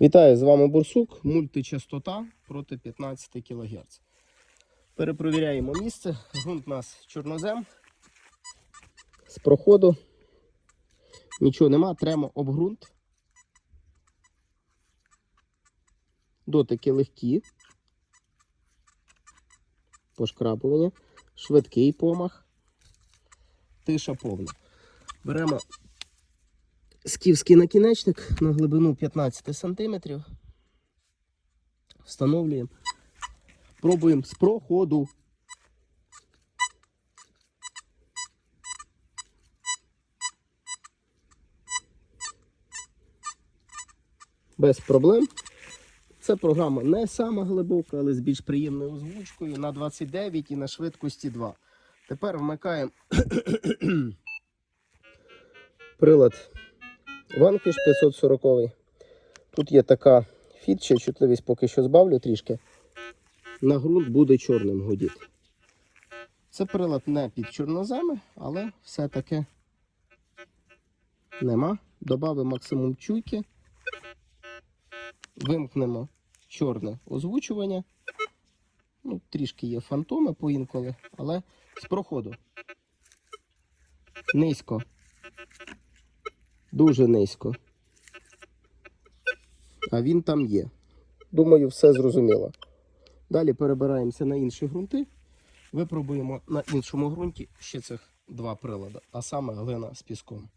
Вітаю, з вами Бурсук, мультичастота проти 15 кГц. Перепровіряємо місце. Грунт у нас чорнозем. З проходу. Нічого нема, тремо об ґрунт. Дотики легкі. Пошкрапування. Швидкий помах. Тиша повна. Беремо скіфський накінечник на глибину 15 см. Встановлюємо. Пробуємо з проходу. Без проблем. Це програма не сама глибока, але з більш приємною озвучкою на 29 і на швидкості 2. Тепер вмикаємо прилад Ванкіш 540. Тут є така фітча, чутливість поки що збавлю трішки. На ґрунт буде чорним гудіти. Це прилад не під чорноземи, але все-таки нема. Добавимо максимум чуйки. Вимкнемо чорне озвучування. Ну, трішки є фантоми поінколи, але з проходу. Низько. Дуже низько. А він там є. Думаю, все зрозуміло. Далі перебираємося на інші ґрунти. Випробуємо на іншому ґрунті ще цих два прилади, а саме глина з піском.